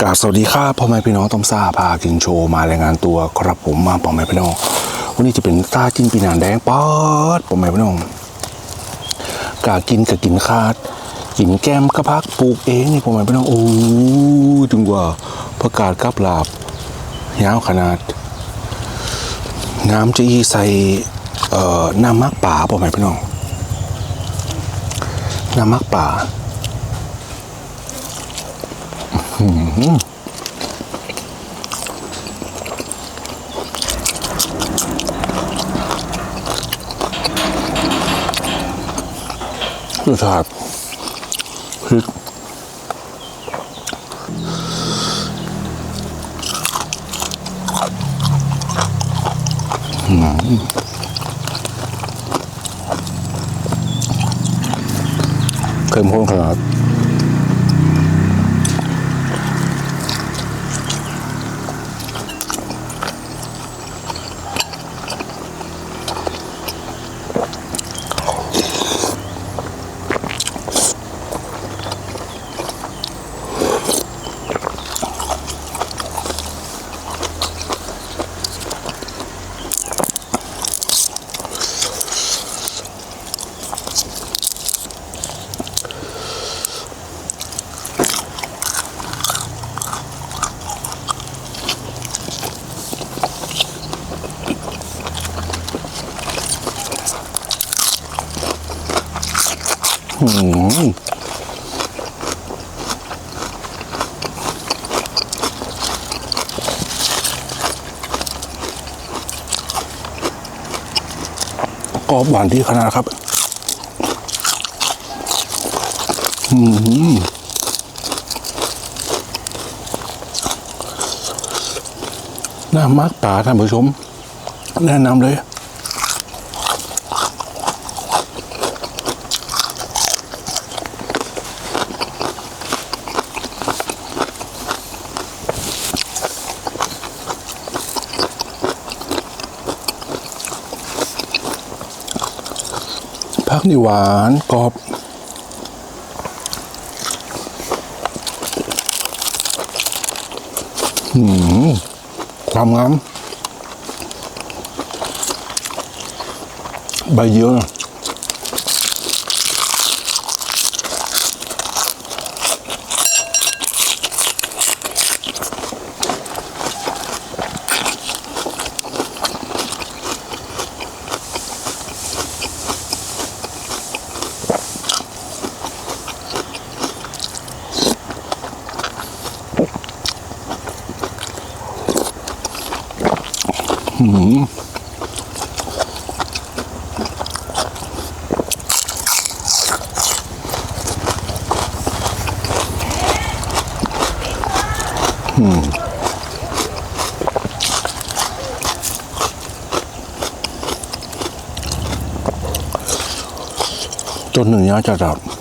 กราบสวัสดีครับพ่อแม่พี่น้องต้มซ่าพากินโชว์มารายงานตัวครับผมมาพ่อแม่พี่น้องวันนี้จะเป็นซาจิ้นปีนานแดงป๊อดพ่อแม่พี่น้องกากินกับกินคาดกินแก้มกระพักปลูกเองนี่พ่อแม่พี่น้องโอ้จึงว่าประกาศกับลาบยาวขนาด น้ำจะอีใส่เอ่อน้ำมักป่าพ่อแม่พี่น้องน้ำมักป่า รสชาติ รอบหวานที่ขนาดครับ อืมน่ามากตาท่านผู้ชม แนะนำเลย พักนี่หวานกรอบหืมความงามใบเยอะ นะจนหนึ่งยาจะดับ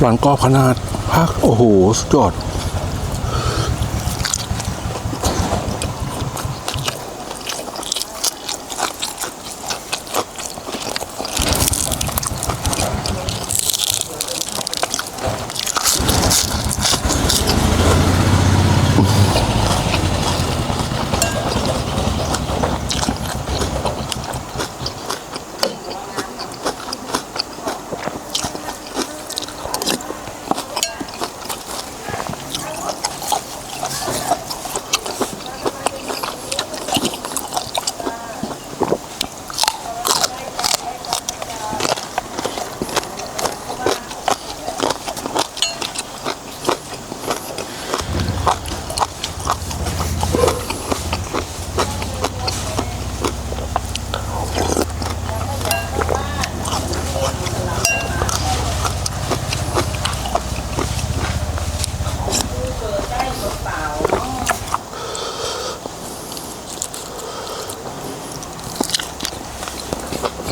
หลานกรอบขนาดพักโอ้โห สุดยอด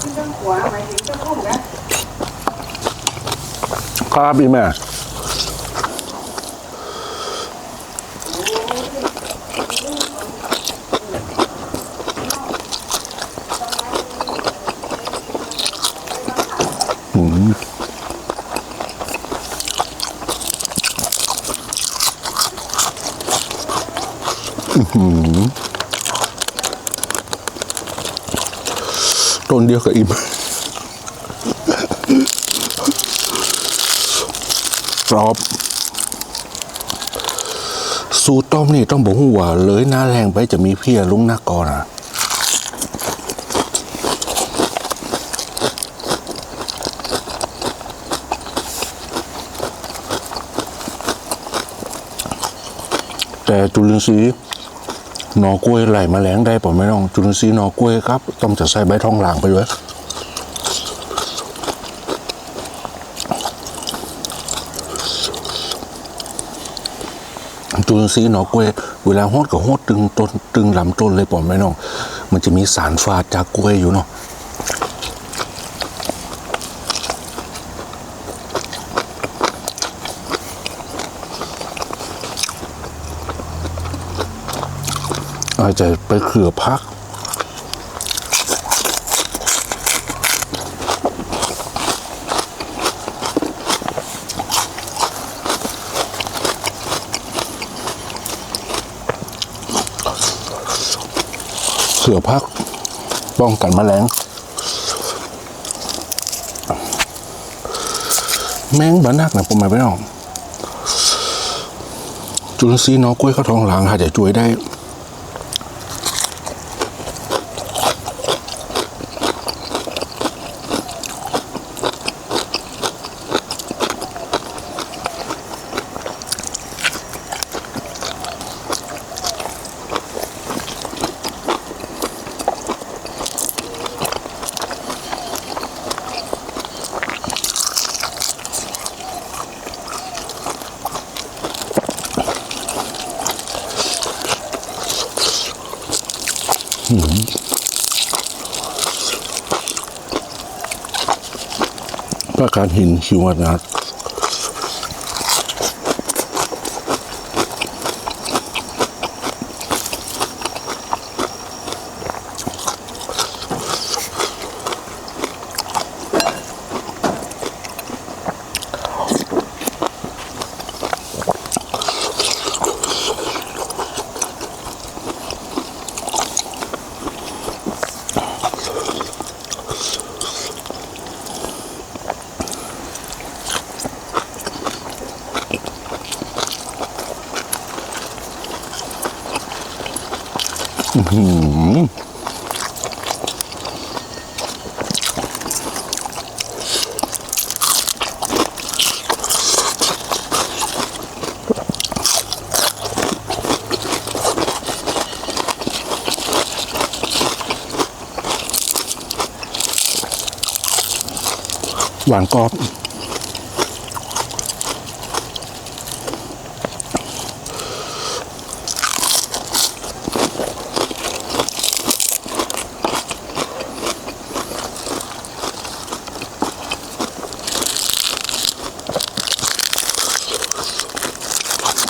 ขึ้นทางขวาหมายถึงเจ้าพุ่มนะครับ อีแม่อืมอื้อหือต้นเดียวกับอิ่ม กรอบ สูตรต้มนี่ต้องบอกว่าเลยหน้าแรงไปจะมีเพียลุงหน้ากอนอะแต่จุลินทรีย์นอกล้วยไหลแมาแรงได้ป่ะไม่ต้องจุลินทรีย์นอกล้วยครับ ต้องจะใส่ใบทองหลางไปด้วย จุลินทรีย์หนอกล้วยเวลาฮอดกับฮอดตึงต้นตึงลำต้นเลยป่ะไม่น้อง มันจะมีสารฟาดจากกล้วยอยู่เนาะอาจจะไปเขือพัก เสือพัก ป้องกันแมลง แมงบานักนะผมหมายไปน้องจุลทรีย์น้องกล้วยข้าวทองหลังหาจจะช่วยได้ ประการหินคิวนัด หวานกรอบ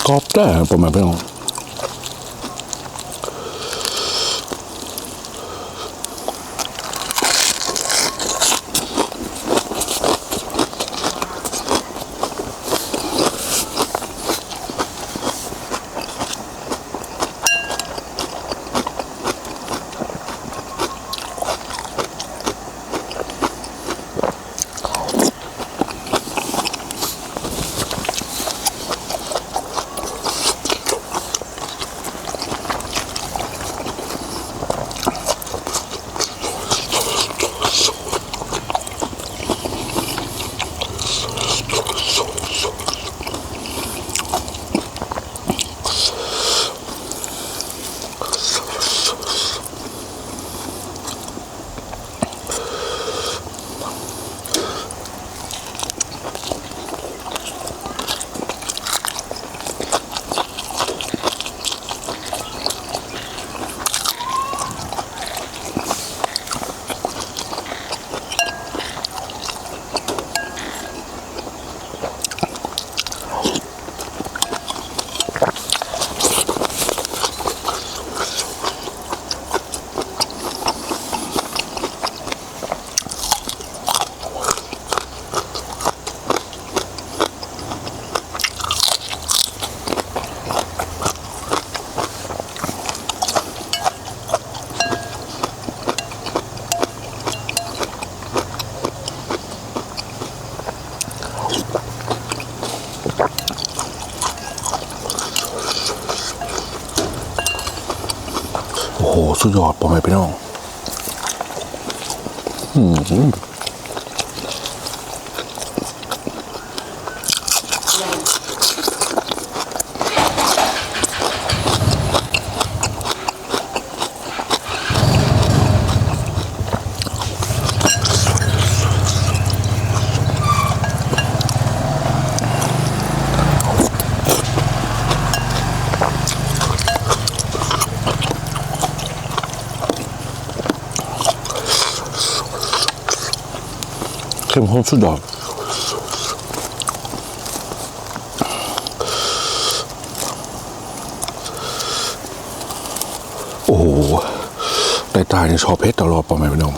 กรอบได้ประมาณเป็นอง สุดยอดพ่อแม่พี่น้องอืม เข้มข้นสุดยอดโอ้โหตายในชอบเพชรตลอดพ่อแม่พี่น้อง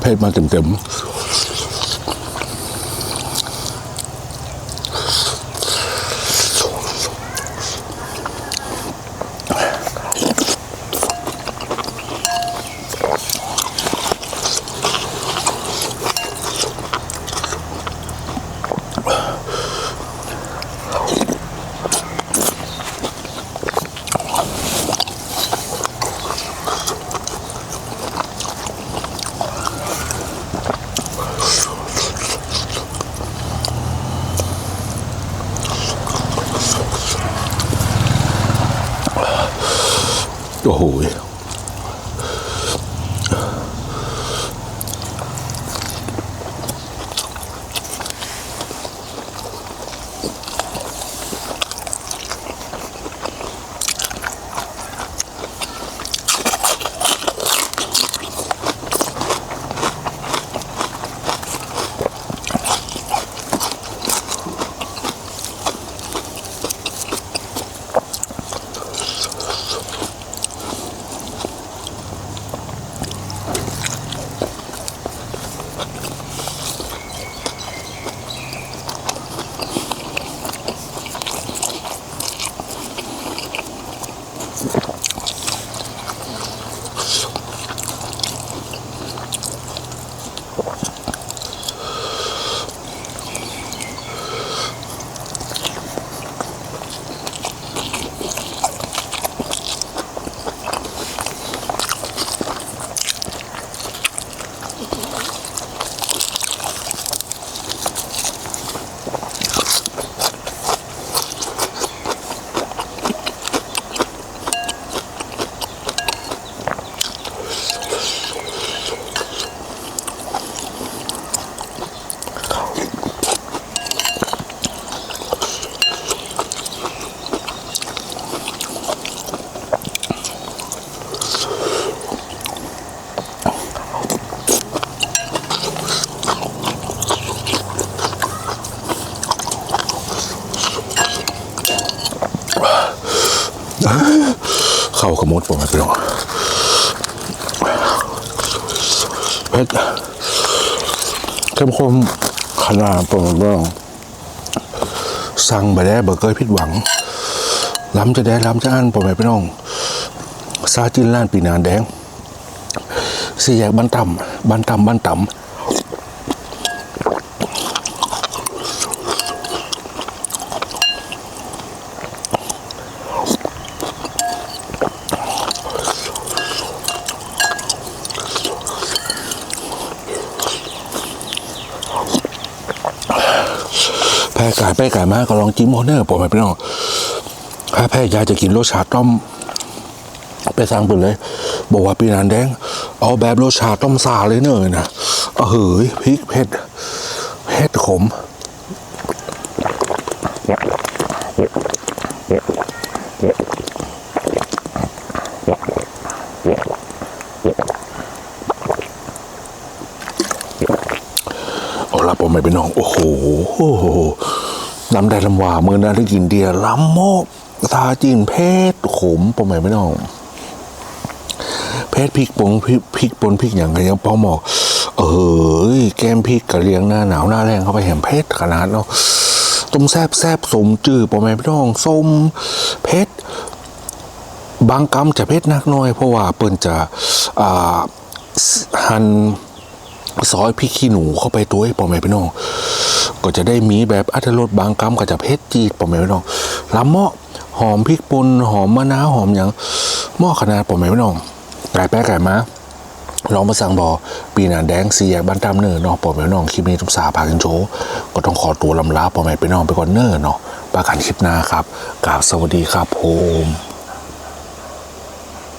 เพร็ดมาเต็ม ๆโอ้ ผมไม่พี่น้องเผ็ดเข้มข้นขนาดผมไม่องสั่งไปได้เบอร์เกอร์ผิดหวัง ล้ำจะได้ล้ำจะอันผมไม่พี่น้องซาจินล้านปีนานแดงสี่แยกบ้านต่ำบ้านต่ำบ้านต่ำ กายไปกายมาก็ลองจิ้มฮอเนอร์ผมไปน้องถ้าแพ้ยาจะกินรสชาติต้มไปสั่งไปเลย บอกว่าปีนานแดง เอาแบบรสชาติต้มซาเลยเนอะนะเอาเฮ้ยพริกเผ็ดเผ็ดขมเอาละผมไม่เป็นน้อง โอ้โห โอ้โหน้ำได้ลำหว่ามือนั้นได้กินเดียล้ำโมกตาจีนเพชรขมผมไม่เป็นน้องเพชรพริกปงพริกพริกปนพริกอย่างไรยังพอหมอก เอ้ยแก้มพริกกระเลียงหน้าหนาวหน้าแรงเข้าไปแหมเพชรขนาดเนาะต้มแซบแซบสมจืดผมไม่เป็นน้องส้มเพชรบางกำจะเพชรนักน้อย เพราะว่าเปิ้นจะอ่าหั่น ซอยพริกขี้หนูเข้าไปตัวให้ปอแม่พี่น้องก็จะได้มีแบบอัตรสบางกำก็จะเพชรจีดปอแม่พี่น้องลำเมาะหอมพริกป่นหอมมะนาวหอมอย่างหมาะขนาดปอแม่พี่น้องไก่แป๊ะไก่มาลองมาสั่งบอปีหนาแดงสีแยกบ้านตามเนอเนาะปอแม่พี่น้องคลิปนี้ทุกสาพากันโชว์ก็ต้องขอตัวลำลาปอแม่พี่น้องไปก่อนเนอเนาะประกันคลิปหน้าครับกราบสวัสดีครับผม